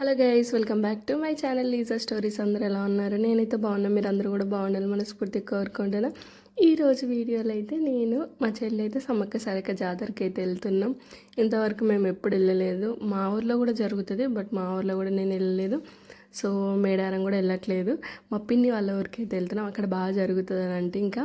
Hello guys welcome back to my channel. Leeja stories అందరూ ఎలా ఉన్నారు? నేనైతే బాగున్నా. మీరు అందరూ కూడా బాగుండాలి మనస్ఫూర్తిగా కోరుకుంటున్నా. ఈరోజు వీడియోలో అయితే నేను మా చెల్లి అయితే సమ్మక్క సరక జాతరకి అయితే వెళ్తున్నాం. ఇంతవరకు మేము ఎప్పుడు వెళ్ళలేదు. మా ఊర్లో కూడా జరుగుతుంది బట్ మా ఊర్లో కూడా నేను వెళ్ళలేదు. సో మేడారం కూడా వెళ్ళట్లేదు. మా పిన్ని వాళ్ళ ఊరికి అయితే వెళ్తున్నాం. అక్కడ బాగా జరుగుతుంది అని అంటే ఇంకా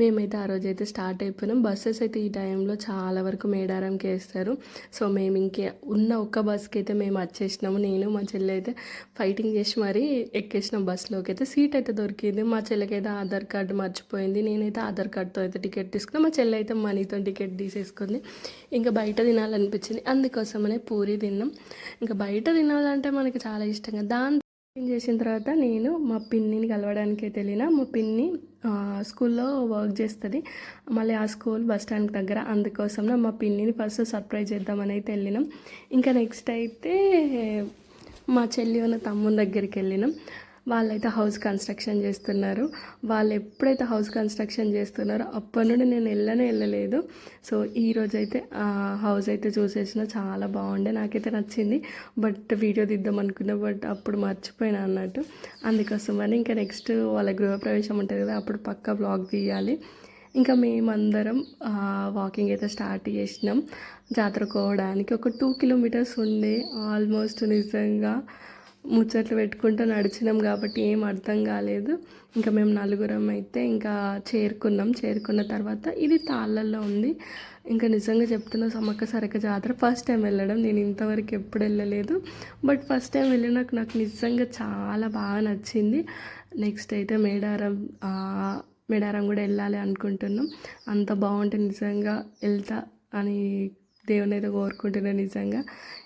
మేమైతే ఆ రోజు అయితే స్టార్ట్ అయిపోయినాం. బస్సెస్ అయితే ఈ టైంలో చాలా వరకు మేడారంకి వేస్తారు. సో మేము ఇంకే ఉన్న ఒక్క బస్కి అయితే మేము వచ్చేసినాము. నేను మా చెల్లి అయితే ఫైటింగ్ చేసి మరీ ఎక్కేసినాం బస్సులోకి అయితే. సీట్ అయితే దొరికింది. మా చెల్లికి అయితే ఆధార్ కార్డు మర్చిపోయింది. నేనైతే ఆధార్ కార్డుతో అయితే టికెట్ తీసుకున్నాను మా చెల్లి అయితే మనీతో టికెట్ తీసేసుకుంది. ఇంకా బయట తినాలనిపించింది. అందుకోసమనే పూరి తిన్నాం. ఇంకా బయట తినాలంటే మనకి చాలా ఇష్టంగా దాని ఏం చేసిన తర్వాత నేను మా పిన్నిని కలవడానికి అయితే వెళ్ళిన. మా పిన్ని స్కూల్లో వర్క్ చేస్తుంది. మళ్ళీ ఆ స్కూల్ బస్ స్టాండ్ దగ్గర. అందుకోసం మా పిన్నిని ఫస్ట్ సర్ప్రైజ్ చేద్దామని అయితే వెళ్ళినాం. ఇంకా నెక్స్ట్ అయితే మా చెల్లి ఉన్న తమ్ముని దగ్గరికి వెళ్ళినాం. వాళ్ళైతే హౌస్ కన్స్ట్రక్షన్ చేస్తున్నారు. వాళ్ళు ఎప్పుడైతే హౌస్ కన్స్ట్రక్షన్ చేస్తున్నారో అప్పటి నుండి నేను వెళ్ళనే వెళ్ళలేదు సో ఈరోజు అయితే హౌస్ అయితే చూసేసిన చాలా బాగుండే. నాకైతే నచ్చింది. బట్ వీడియో తీద్దాం అనుకున్నా బట్ అప్పుడు మర్చిపోయినా అన్నట్టు. అందుకోసమని ఇంకా నెక్స్ట్ వాళ్ళ గృహప్రవేశం ఉంటుంది కదా అప్పుడు పక్క బ్లాగ్ తీయాలి. ఇంకా మేమందరం వాకింగ్ అయితే స్టార్ట్ చేసినాం. జాతరకోవడానికి ఒక టూ కిలోమీటర్స్ ఉండే ఆల్మోస్ట్ నిజంగా. ముచ్చట్లు పెట్టుకుంటూ నడిచినాం కాబట్టి ఏం అర్థం కాలేదు. ఇంకా మేము నలుగురం అయితే ఇంకా చేరుకున్నాం. చేరుకున్న తర్వాత ఇది తాళ్ళల్లో ఉంది. ఇంకా నిజంగా చెప్తున్న సమ్మక్క సరక జాతర ఫస్ట్ టైం వెళ్ళడం. నేను ఇంతవరకు ఎప్పుడు వెళ్ళలేదు. బట్ ఫస్ట్ టైం వెళ్ళినాక నాకు నిజంగా చాలా బాగా నచ్చింది. నెక్స్ట్ అయితే మేడారం మేడారం కూడా వెళ్ళాలి అనుకుంటున్నాం. అంత బాగుంటే నిజంగా వెళ్తా అని దేవుని అయితే కోరుకుంటున్నాను నిజంగా.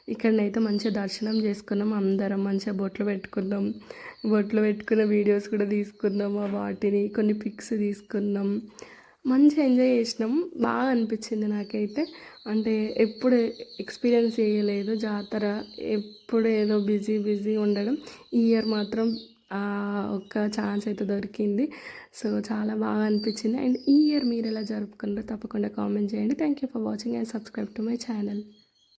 ఇక్కడనైతే మంచిగా దర్శనం చేసుకున్నాం. అందరం మంచిగా బొట్లు పెట్టుకున్నాం. బొట్లు పెట్టుకున్న వీడియోస్ కూడా తీసుకున్నాం. ఆ వాటిని కొన్ని పిక్స్ తీసుకున్నాం. మంచిగా ఎంజాయ్ చేసినాం. బాగా అనిపించింది నాకైతే. అంటే ఎప్పుడు ఎక్స్పీరియన్స్ చేయలేదు. జాతర ఎప్పుడు ఏదో బిజీ బిజీ ఉండడం. ఈ ఇయర్ మాత్రం ఒక ఒక్క ఛాన్స్ అయితే దొరికింది. సో చాలా బాగా అనిపించింది. అండ్ ఈ ఇయర్ మీరు ఎలా జరుపుకున్నారో తప్పకుండా కామెంట్ చేయండి. Thank you for watching and subscribe to my channel.